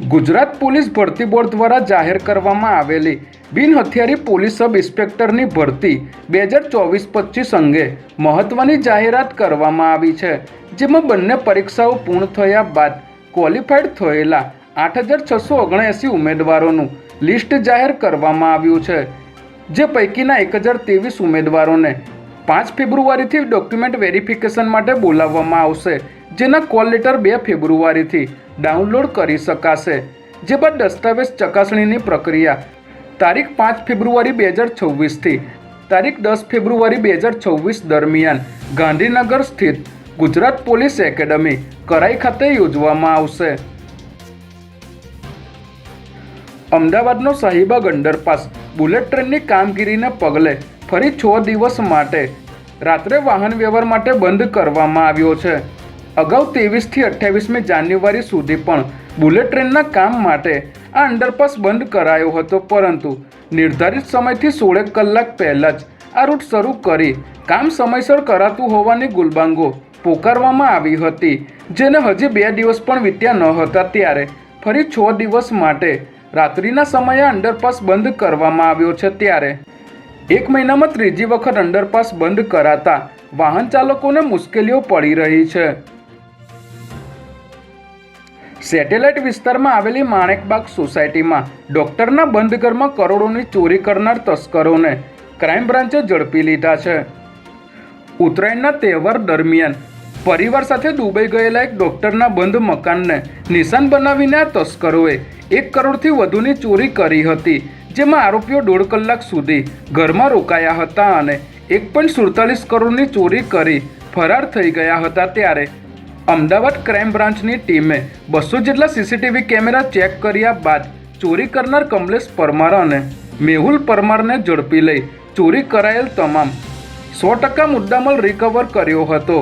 Gujarat police ભરતી board દ્વારા જાહેર કરવામાં આવેલી બિન હથિયારી પોલીસ સબ ઇન્સ્પેક્ટરની ભરતી બે હજાર ચોવીસ પચીસ અંગે મહત્વની જાહેરાત કરવામાં આવી છે, જેમાં બંને પરીક્ષાઓ પૂર્ણ થયા બાદ ક્વોલિફાઈડ થયેલા આઠ હજાર છસો ઓગણએંસી ઉમેદવારોનું લિસ્ટ જાહેર કરવામાં આવ્યું છે, જે પૈકીના એક હજાર ત્રેવીસ ઉમેદવારોને પાંચ ફેબ્રુઆરીથી ડોક્યુમેન્ટ વેરિફિકેશન માટે બોલાવવામાં આવશે. જેના કોલ લેટર બે ફેબ્રુઆરીથી ડાઉનલોડ કરી શકાશે, જે બાદ દસ્તાવેજ ચકાસણીની પ્રક્રિયા. તારીખ પાંચ ફેબ્રુઆરી બે હજાર છવ્વીસથી તારીખ દસ ફેબ્રુઆરી બે હજાર છવ્વીસ દરમિયાન ગાંધીનગર સ્થિત ગુજરાત પોલીસ એકેડમી કરાઈ ખાતે યોજવામાં આવશે. અમદાવાદનો શાહીબાગ અંડરપાસ બુલેટ ટ્રેનની કામગીરીને પગલે ફરી છ દિવસ માટે રાત્રે વાહન વ્યવહાર માટે બંધ કરવામાં આવ્યો છે. અગાઉ ત્રેવીસથી અઠ્યાવીસમી જાન્યુઆરી સુધી પણ બુલેટ ટ્રેનના કામ માટે આ અંડરપાસ બંધ કરાયો હતો, પરંતુ નિર્ધારિત સમયથી સોળેક કલાક પહેલાં જ આ રૂટ શરૂ કરી કામ સમયસર કરાતું હોવાની ગુલબાંગો પોકારવામાં આવી હતી, જેને હજી બે દિવસ પણ વીત્યા ન હતા. ત્યારે ફરી છ દિવસ માટે રાત્રિના સમયે અંડરપાસ બંધ કરવામાં આવ્યો છે. ત્યારે એક મહિનામાં ત્રીજી વખત અંડરપાસ બંધ કરાતા વાહન ચાલકોને મુશ્કેલીઓ પડી રહી છે. સેટેલાઇટ વિસ્તારમાં આવેલી માણેકબાગ સોસાયટીમાં ડોક્ટરના બંધ ઘરમાં કરોડોની ચોરી કરનાર તસ્કરોને ક્રાઇમ બ્રાન્ચે ઝડપી લીધા છે. ઉત્તરાયણના તહેવાર દરમિયાન પરિવાર સાથે દુબઈ ગયેલા એક ડોક્ટરના બંધ મકાનને નિશાન બનાવીને આ તસ્કરોએ એક કરોડથી વધુની ચોરી કરી હતી, જેમાં આરોપીઓ દોઢ કલાક સુધી ઘરમાં રોકાયા હતા અને એક પોઈન્ટ સુડતાલીસ કરોડની ચોરી કરી ફરાર થઈ ગયા હતા ત્યારે અમદાવાદ ક્રાઇમ બ્રાન્ચની ટીમે બસો જેટલા સીસીટીવી કેમેરા ચેક કર્યા બાદ ચોરી કરનાર કમલેશ પરમાર અને મેહુલ પરમારને ઝડપી લઈ ચોરી કરાયેલ તમામ સો ટકા મુદ્દામાલ રિકવર કર્યો હતો.